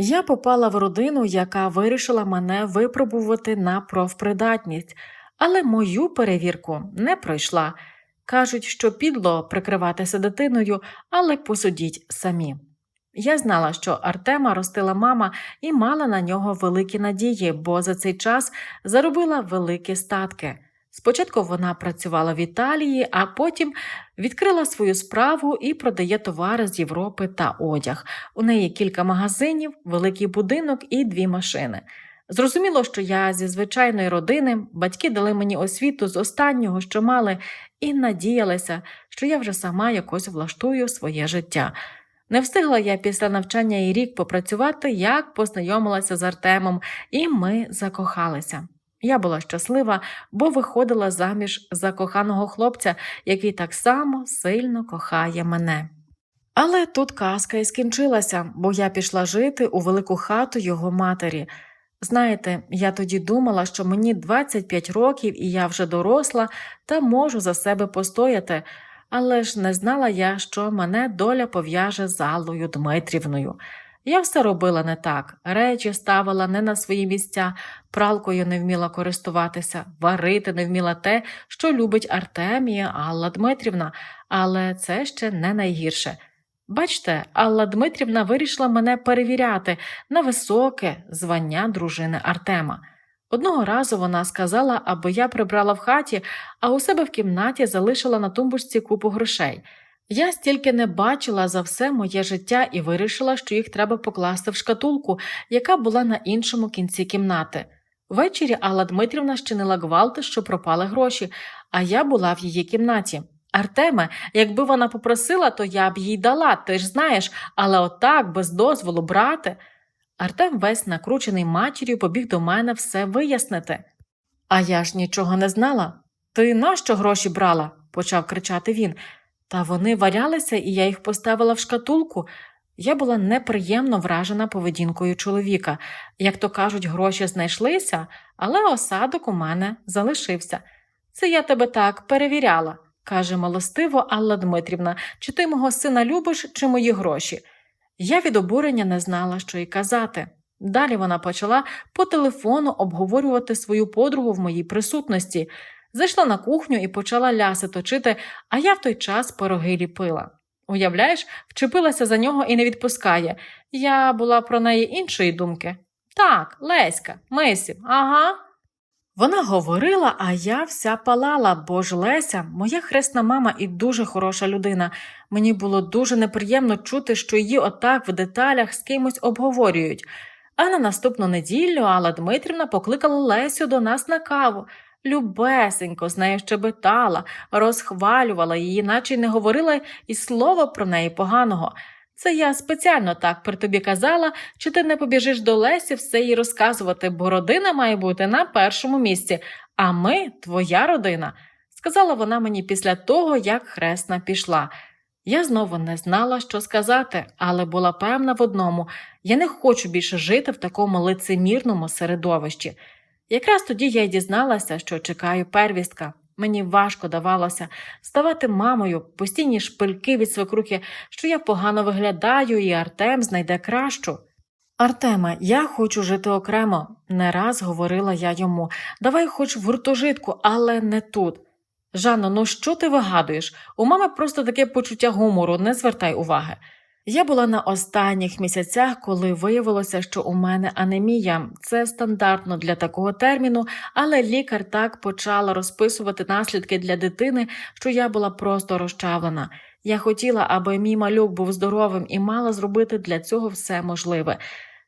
Я попала в родину, яка вирішила мене випробувати на профпридатність, але мою перевірку не пройшла. Кажуть, що підло прикриватися дитиною, але посудіть самі. Я знала, що Артема ростила мама і мала на нього великі надії, бо за цей час заробила великі статки. Спочатку вона працювала в Італії, а потім відкрила свою справу і продає товари з Європи та одяг. У неї кілька магазинів, великий будинок і дві машини. Зрозуміло, що я зі звичайної родини, батьки дали мені освіту з останнього, що мали, і надіялися, що я вже сама якось влаштую своє життя. Не встигла я після навчання і рік попрацювати, як познайомилася з Артемом, і ми закохалися. Я була щаслива, бо виходила заміж за коханого хлопця, який так само сильно кохає мене. Але тут казка і скінчилася, бо я пішла жити у велику хату його матері. Знаєте, я тоді думала, що мені 25 років і я вже доросла та можу за себе постояти, але ж не знала я, що мене доля пов'яже з Аллою Дмитрівною. Я все робила не так, речі ставила не на свої місця, пралкою не вміла користуватися, варити не вміла те, що любить Артемія Алла Дмитрівна, але це ще не найгірше. Бачте, Алла Дмитрівна вирішила мене перевіряти на високе звання дружини Артема. Одного разу вона сказала, аби я прибрала в хаті, а у себе в кімнаті залишила на тумбочці купу грошей. Я стільки не бачила за все моє життя і вирішила, що їх треба покласти в шкатулку, яка була на іншому кінці кімнати. Ввечері Алла Дмитрівна щинила гвалт, що пропали гроші, а я була в її кімнаті. Артеме, якби вона попросила, то я б їй дала, ти ж знаєш, але отак, без дозволу брати. Артем, весь накручений матір'ю, побіг до мене все вияснити. А я ж нічого не знала. Ти нащо гроші брала? почав кричати він. Та вони валялися, і я їх поставила в шкатулку. Я була неприємно вражена поведінкою чоловіка. Як то кажуть, гроші знайшлися, але осадок у мене залишився. Це я тебе так перевіряла, каже милостиво Алла Дмитрівна, чи ти мого сина любиш, чи мої гроші. Я від обурення не знала, що й казати. Далі вона почала по телефону обговорювати свою подругу в моїй присутності. Зайшла на кухню і почала ляси точити, а я в той час пироги ліпила. Уявляєш, вчепилася за нього і не відпускає. Я була про неї іншої думки. Так, Леська, Мисів, ага. Вона говорила, а я вся палала, бо ж Леся, моя хресна мама і дуже хороша людина. Мені було дуже неприємно чути, що її отак в деталях з кимось обговорюють. А на наступну неділю Алла Дмитрівна покликала Лесю до нас на каву. Любесенько з нею щебетала, розхвалювала її, наче й не говорила і слова про неї поганого. Це я спеціально так при тобі казала, чи ти не побіжиш до Лесі все їй розказувати, бо родина має бути на першому місці, а ми твоя родина, сказала вона мені після того, як хресна пішла. Я знову не знала, що сказати, але була певна в одному я не хочу більше жити в такому лицемірному середовищі. Якраз тоді я й дізналася, що чекаю первістка. Мені важко давалося ставати мамою, постійні шпильки від свекрухи, що я погано виглядаю, і Артем знайде кращу. Артеме, я хочу жити окремо, не раз говорила я йому. Давай хоч в гуртожитку, але не тут. Жанно, ну що ти вигадуєш? У мами просто таке почуття гумору, не звертай уваги. Я була на останніх місяцях, коли виявилося, що у мене анемія. Це стандартно для такого терміну, але лікар так почала розписувати наслідки для дитини, що я була просто розчавлена. Я хотіла, аби мій малюк був здоровим і мала зробити для цього все можливе.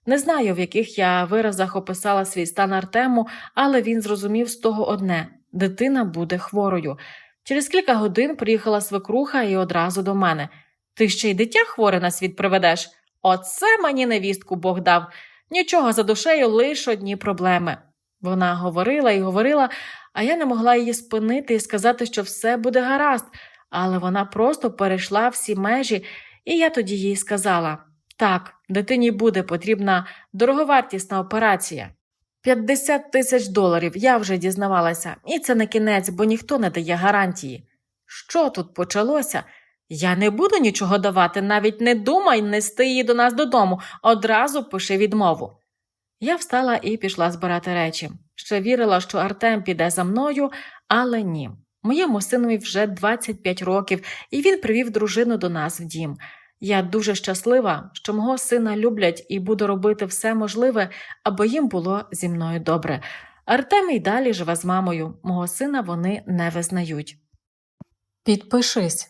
Не знаю, в яких я виразах описала свій стан Артему, але він зрозумів з того одне дитина буде хворою. Через кілька годин приїхала свекруха і одразу до мене. Ти ще й дитя хворе на світ приведеш? Оце мені невістку Бог дав. Нічого за душею лише одні проблеми. Вона говорила і говорила, а я не могла її спинити і сказати, що все буде гаразд, але вона просто перейшла всі межі, і я тоді їй сказала так, дитині буде потрібна дороговартісна операція. 50 тисяч доларів, я вже дізнавалася, і це не кінець, бо ніхто не дає гарантії. Що тут почалося? Я не буду нічого давати, навіть не думай нести її до нас додому, одразу пиши відмову. Я встала і пішла збирати речі. Ще вірила, що Артем піде за мною, але ні. Моєму синові вже 25 років, і він привів дружину до нас в дім. Я дуже щаслива, що мого сина люблять і буду робити все можливе, аби їм було зі мною добре. Артем і далі живе з мамою. Мого сина вони не визнають. Підпишись,